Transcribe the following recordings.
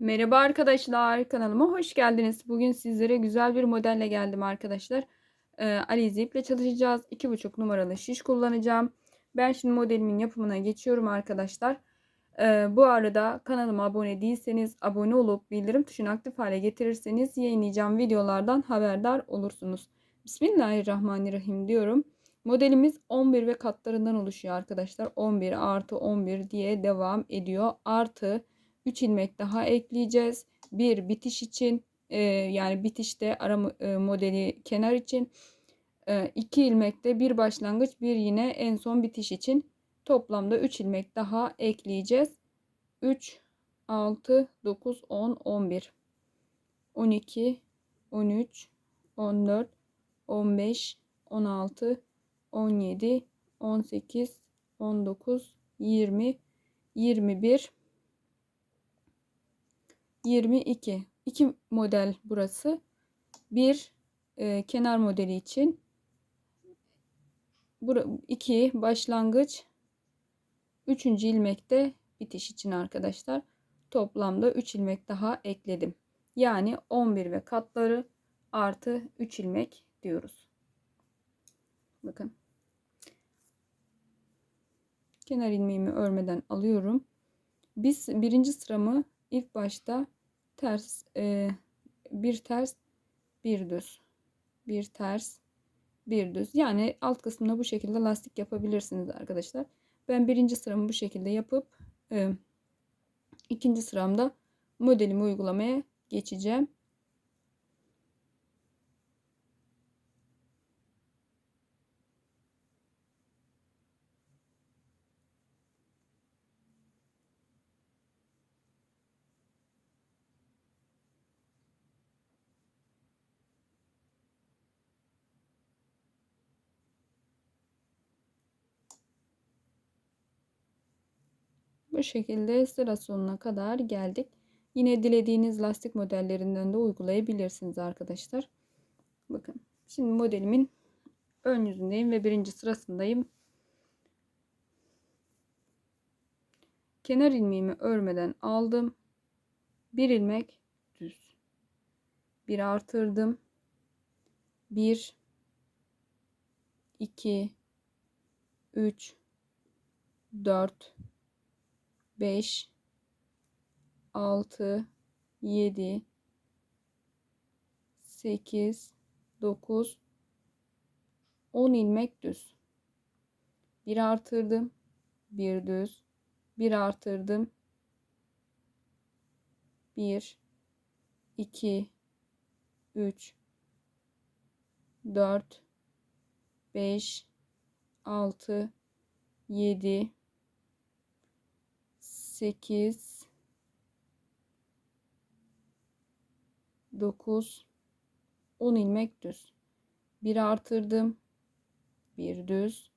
Merhaba arkadaşlar, kanalıma hoş geldiniz. Bugün sizlere güzel bir modelle geldim arkadaşlar. Ee, Alize iple çalışacağız. 2,5 numaralı şiş kullanacağım. Ben şimdi modelimin yapımına geçiyorum arkadaşlar. Ee, bu arada kanalıma abone değilseniz abone olup bildirim tuşunu aktif hale getirirseniz yayınlayacağım videolardan haberdar olursunuz. Bismillahirrahmanirrahim diyorum. Modelimiz 11 ve katlarından oluşuyor arkadaşlar. 11 artı 11 diye devam ediyor. Artı 3 ilmek daha ekleyeceğiz. Bir bitiş için e, yani bitişte ara e, modeli kenar için 2 e, ilmek de bir başlangıç bir yine en son bitiş için toplamda 3 ilmek daha ekleyeceğiz. 3 6 9 10 11 12 13 14 15 16 17 18 19 20 21 22. 2 model burası. Bir e, kenar modeli için. 2 başlangıç. 3. ilmekte bitiş için arkadaşlar. Toplamda 3 ilmek daha ekledim. Yani 11 ve katları artı 3 ilmek diyoruz. Bakın. Kenar ilmeğimi örmeden alıyorum. Biz birinci sıramı ilk başta ters e, bir ters bir düz. Bir ters bir düz. Yani alt kısmına bu şekilde lastik yapabilirsiniz arkadaşlar. Ben birinci sıramı bu şekilde yapıp e, ikinci sıramda modelimi uygulamaya geçeceğim Bu şekilde sıra sonuna kadar geldik. Yine dilediğiniz lastik modellerinden de uygulayabilirsiniz arkadaşlar. Bakın şimdi modelimin ön yüzündeyim ve birinci sırasındayım. Kenar ilmeğimi örmeden aldım. Bir ilmek düz. Bir artırdım. Bir, iki, üç, dört. 5 6 7 8 9 10 ilmek düz. Bir artırdım. Bir düz. Bir artırdım. 1 2 3 4 5 6 7 8 9 10 ilmek düz. Bir artırdım. Bir düz.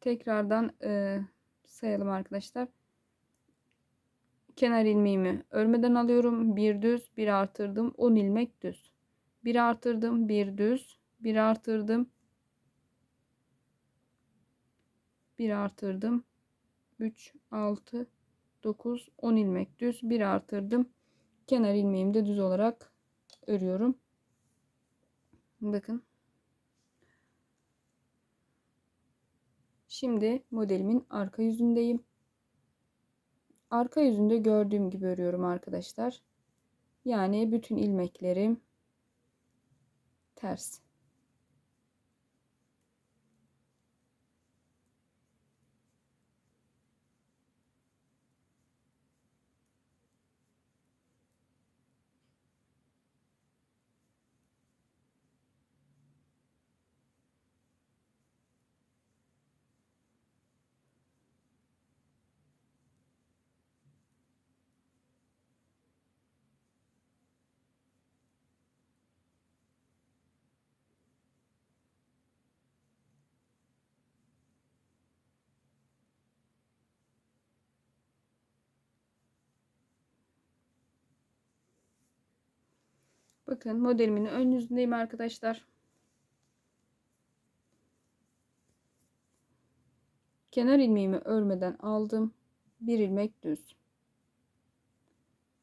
Tekrardan e, sayalım arkadaşlar. Kenar ilmeğimi örmeden alıyorum. Bir düz, bir artırdım. 10 ilmek düz bir artırdım bir düz. Bir artırdım bir artırdım. 3 6 9 10 ilmek düz. Bir artırdım. Kenar ilmeğimi de düz olarak örüyorum. Bakın. Şimdi modelimin arka yüzündeyim. Arka yüzünde gördüğüm gibi örüyorum arkadaşlar. Yani bütün ilmeklerim ters. Bakın modelimin ön yüzündeyim arkadaşlar. Kenar ilmeğimi örmeden aldım. Bir ilmek düz.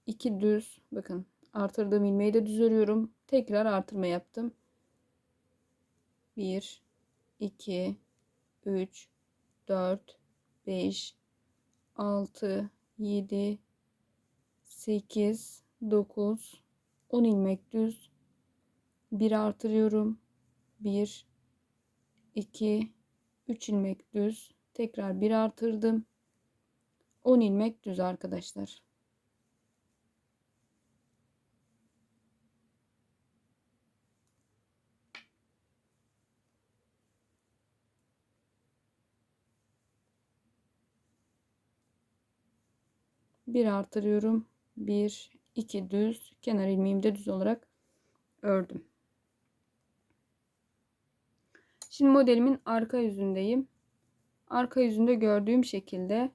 2 düz. Bakın artırdığım ilmeği de düz örüyorum. Tekrar artırma yaptım. 1 2 3 4 5 6 7 8 9 10 ilmek düz. 1 artırıyorum. 1 2 3 ilmek düz. Tekrar 1 artırdım. 10 ilmek düz arkadaşlar. Bir artırıyorum. 1 2 düz kenar ilmeğimi de düz olarak ördüm. Şimdi modelimin arka yüzündeyim. Arka yüzünde gördüğüm şekilde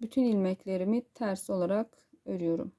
bütün ilmeklerimi ters olarak örüyorum.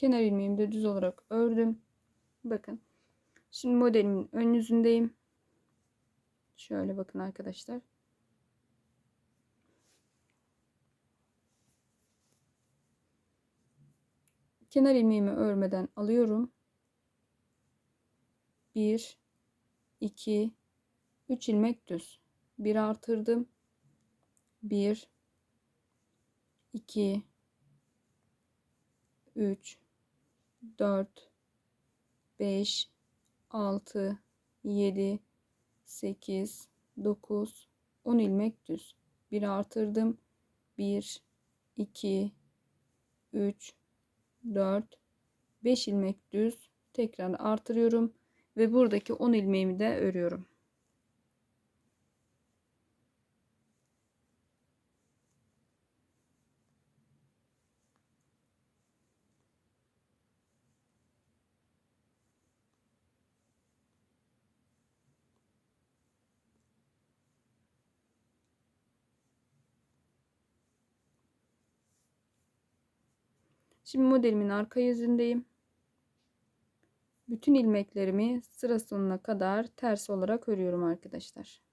Kenar ilmeğimi de düz olarak ördüm. Bakın. Şimdi modelimin ön yüzündeyim. Şöyle bakın arkadaşlar. Kenar ilmeğimi örmeden alıyorum. 1 2 3 ilmek düz. 1 artırdım. 1 2 3 4 5 6 7 8 9 10 ilmek düz. 1 artırdım. 1 2 3 4 5 ilmek düz. Tekrar artırıyorum ve buradaki 10 ilmeğimi de örüyorum. Şimdi modelimin arka yüzündeyim. Bütün ilmeklerimi sıra sonuna kadar ters olarak örüyorum arkadaşlar.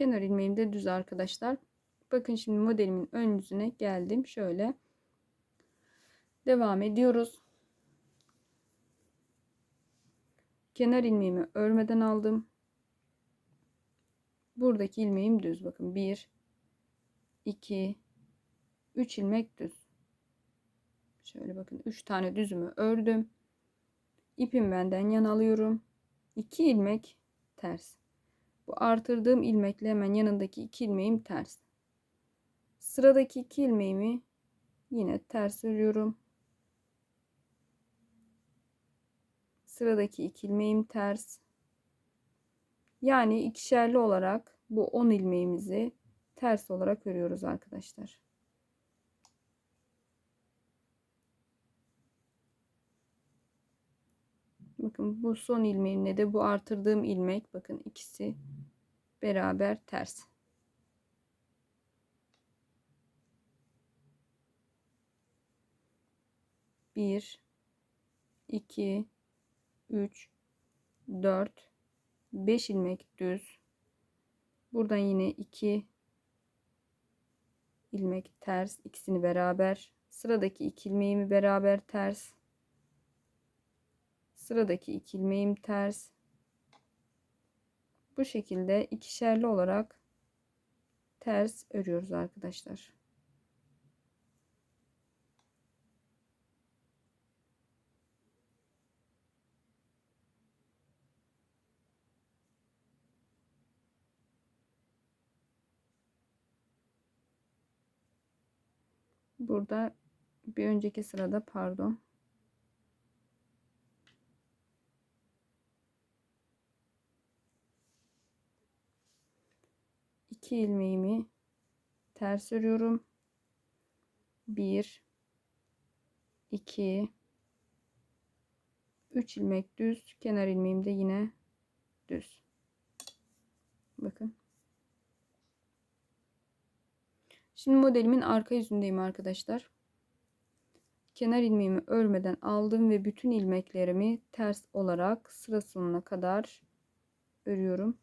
Kenar ilmeğim de düz arkadaşlar. Bakın şimdi modelimin ön yüzüne geldim. Şöyle devam ediyoruz. Kenar ilmeğimi örmeden aldım. Buradaki ilmeğim düz. Bakın 1 2 3 ilmek düz. Şöyle bakın 3 tane düzümü ördüm. İpim benden yan alıyorum. 2 ilmek ters. Bu artırdığım ilmekle hemen yanındaki iki ilmeğim ters. Sıradaki iki ilmeğimi yine ters örüyorum. Sıradaki iki ilmeğim ters. Yani ikişerli olarak bu 10 ilmeğimizi ters olarak örüyoruz arkadaşlar. Bakın bu son ilmeğimle de bu artırdığım ilmek bakın ikisi beraber ters. Bir, iki, üç, dört, beş ilmek düz. Buradan yine iki ilmek ters ikisini beraber sıradaki iki ilmeğimi beraber ters sıradaki iki ilmeğim ters bu şekilde ikişerli olarak ters örüyoruz arkadaşlar Burada bir önceki sırada pardon. İki ilmeğimi ters örüyorum. Bir, iki, üç ilmek düz. Kenar ilmeğim de yine düz. Bakın. Şimdi modelimin arka yüzündeyim arkadaşlar. Kenar ilmeğimi örmeden aldım ve bütün ilmeklerimi ters olarak sıra sonuna kadar örüyorum.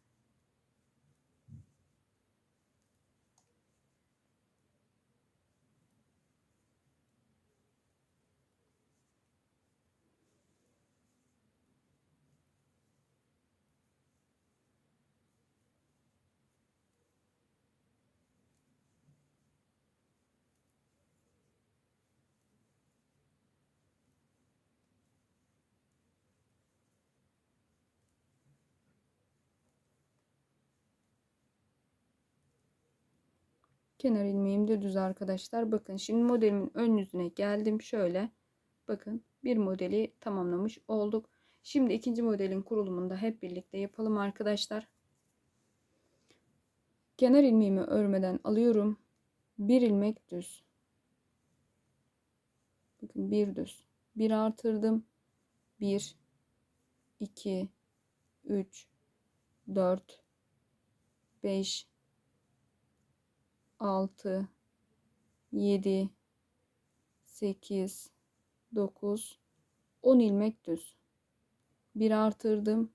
Kenar ilmeğim de düz arkadaşlar. Bakın şimdi modelimin ön yüzüne geldim. Şöyle bakın bir modeli tamamlamış olduk. Şimdi ikinci modelin kurulumunda hep birlikte yapalım arkadaşlar. Kenar ilmeğimi örmeden alıyorum. Bir ilmek düz. Bakın bir düz. Bir artırdım. Bir, iki, üç, dört, beş, 6 7 8 9 10 ilmek düz. Bir artırdım.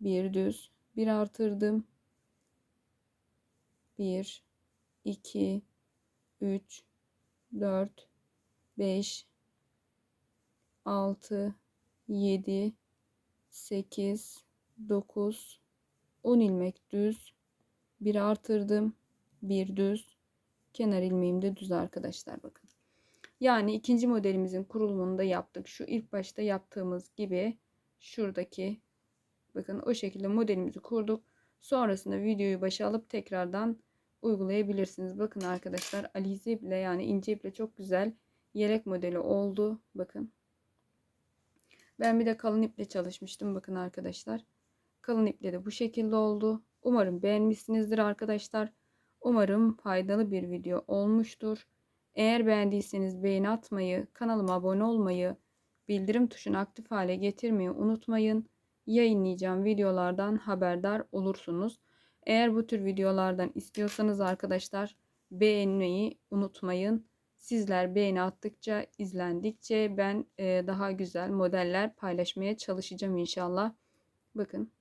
Bir düz. Bir artırdım. 1 2 3 4 5 6 7 8 9 10 ilmek düz. Bir artırdım bir düz kenar ilmeğim de düz arkadaşlar bakın. Yani ikinci modelimizin kurulumunu da yaptık. Şu ilk başta yaptığımız gibi şuradaki bakın o şekilde modelimizi kurduk. Sonrasında videoyu başa alıp tekrardan uygulayabilirsiniz. Bakın arkadaşlar alize iple yani ince iple çok güzel yelek modeli oldu. Bakın. Ben bir de kalın iple çalışmıştım. Bakın arkadaşlar. Kalın iple de bu şekilde oldu. Umarım beğenmişsinizdir arkadaşlar. Umarım faydalı bir video olmuştur. Eğer beğendiyseniz beğeni atmayı, kanalıma abone olmayı, bildirim tuşunu aktif hale getirmeyi unutmayın. Yayınlayacağım videolardan haberdar olursunuz. Eğer bu tür videolardan istiyorsanız arkadaşlar beğenmeyi unutmayın. Sizler beğeni attıkça, izlendikçe ben daha güzel modeller paylaşmaya çalışacağım inşallah. Bakın